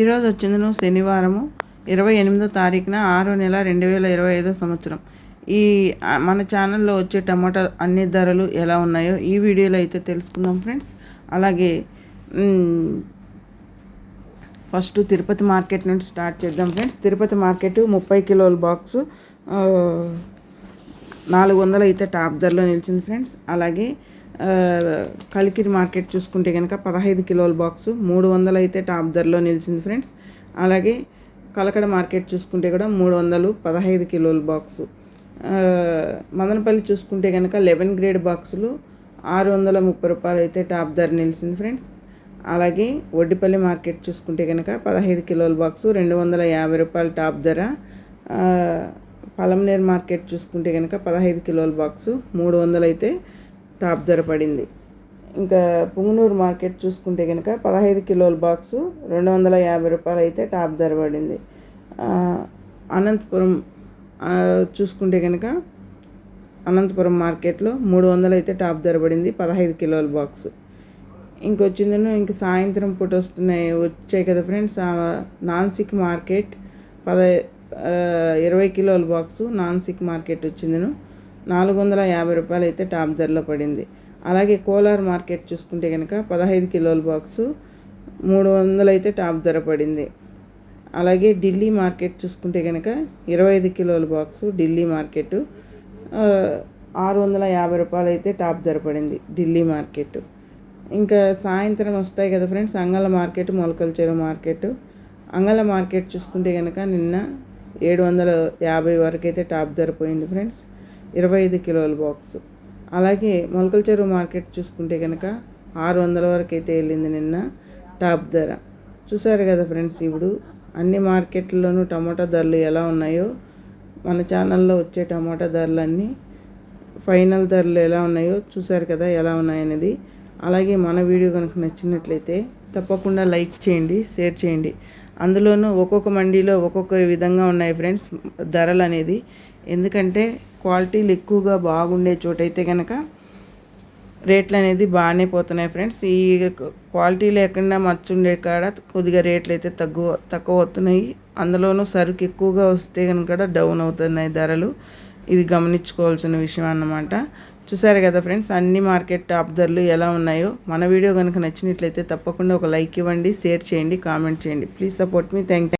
ఈరోజు వచ్చింది శనివారము ఇరవై ఎనిమిదో తారీఖున ఆరో నెల రెండు వేల ఇరవై ఐదో సంవత్సరం. ఈ మన ఛానల్లో వచ్చే టమాటా అన్ని ధరలు ఎలా ఉన్నాయో ఈ వీడియోలో అయితే తెలుసుకుందాం ఫ్రెండ్స్. అలాగే ఫస్ట్ తిరుపతి మార్కెట్ నుండి స్టార్ట్ చేద్దాం ఫ్రెండ్స్. తిరుపతి మార్కెట్ ముప్పై కిలోల బాక్సు నాలుగు వందలు అయితే టాప్ ధరలో నిలిచింది ఫ్రెండ్స్. అలాగే కలికిరి మార్కెట్ చూసుకుంటే కనుక పదహైదు కిలోల బాక్సు మూడు వందలు అయితే టాప్ ధరలో నిలిచింది ఫ్రెండ్స్. అలాగే కలకడ మార్కెట్ చూసుకుంటే కూడా మూడు వందలు పదహైదు కిలోల బాక్సు. మదనపల్లి చూసుకుంటే కనుక లెవెన్ గ్రేడ్ బాక్సులు ఆరు వందల ముప్పై రూపాయలు అయితే టాప్ ధర నిలిచింది ఫ్రెండ్స్. అలాగే వడ్డిపల్లి మార్కెట్ చూసుకుంటే కనుక పదహైదు కిలోల బాక్సు రెండు వందల యాభై రూపాయల టాప్ ధర. పలంనేర్ మార్కెట్ చూసుకుంటే కనుక పదహైదు కిలోల బాక్సు మూడు వందలు అయితే టాప్ ధర పడింది. ఇంకా పుంగనూరు మార్కెట్ చూసుకుంటే కనుక పదహైదు కిలోల బాక్సు రెండు వందల యాభై రూపాయలు అయితే టాప్ ధర పడింది. అనంతపురం చూసుకుంటే కనుక అనంతపురం మార్కెట్లో మూడు వందలు అయితే టాప్ ధర పడింది పదహైదు కిలోల బాక్సు. ఇంకొచ్చిందను ఇంక సాయంత్రం పూట వస్తున్నాయి వచ్చాయి కదా ఫ్రెండ్స్. నాన్సిక్ మార్కెట్ పద ఇరవై కిలోల బాక్సు నాన్సిక్ మార్కెట్ వచ్చిందను. నాలుగు వందల యాభై రూపాయలు అయితే టాప్ ధరలో పడింది. అలాగే కోలార్ మార్కెట్ చూసుకుంటే కనుక పదహైదు కిలోల బాక్సు మూడు వందలు అయితే టాప్ ధర పడింది. అలాగే ఢిల్లీ మార్కెట్ చూసుకుంటే కనుక ఇరవై ఐదు కిలోల బాక్సు ఢిల్లీ మార్కెట్ ఆరు వందల యాభై రూపాయలు అయితే టాప్ ధర పడింది ఢిల్లీ మార్కెట్. ఇంకా సాయంత్రం వస్తాయి కదా ఫ్రెండ్స్ అంగళ మార్కెట్ మొలకల చెరువు మార్కెట్. అంగళ మార్కెట్ చూసుకుంటే కనుక నిన్న ఏడు వందల యాభై వరకు అయితే టాప్ ధర పోయింది ఫ్రెండ్స్. ఇరవై ఐదు కిలోల బాక్స్. అలాగే మొలకల చెరువు మార్కెట్ చూసుకుంటే కనుక ఆరు వందల వరకు అయితే వెళ్ళింది నిన్న టాప్ ధర. చూసారు కదా ఫ్రెండ్స్ ఇప్పుడు అన్ని మార్కెట్లలోనూ టమాటా ధరలు ఎలా ఉన్నాయో మన ఛానల్లో వచ్చే టమాటా ధరలన్నీ ఫైనల్ ధరలు ఎలా ఉన్నాయో చూసారు కదా ఎలా ఉన్నాయనేది. అలాగే మన వీడియో కనుక నచ్చినట్లయితే తప్పకుండా లైక్ చేయండి షేర్ చేయండి. అందులోనూ ఒక్కొక్క మండీలో ఒక్కొక్క విధంగా ఉన్నాయి ఫ్రెండ్స్ ధరలు అనేది. ఎందుకంటే క్వాలిటీలు ఎక్కువగా బాగుండే చోటైతే కనుక రేట్లు అనేది బాగానే పోతున్నాయి ఫ్రెండ్స్. ఈ క్వాలిటీ లేకుండా మచ్చుండే కాడ కొద్దిగా రేట్లు అయితే తగ్గు తక్కువ అవుతున్నాయి అందులోనూ సరుకు ఎక్కువగా వస్తే కనుక డౌన్ అవుతున్నాయి ధరలు. ఇది గమనించుకోవాల్సిన విషయం అన్నమాట. చూసారు కదా ఫ్రెండ్స్ అన్ని మార్కెట్ అబ్జర్లు ఎలా ఉన్నాయో. మన వీడియో కనుక నచ్చినట్లయితే తప్పకుండా ఒక లైక్ ఇవ్వండి షేర్ చేయండి కామెంట్ చేయండి. Please support me thank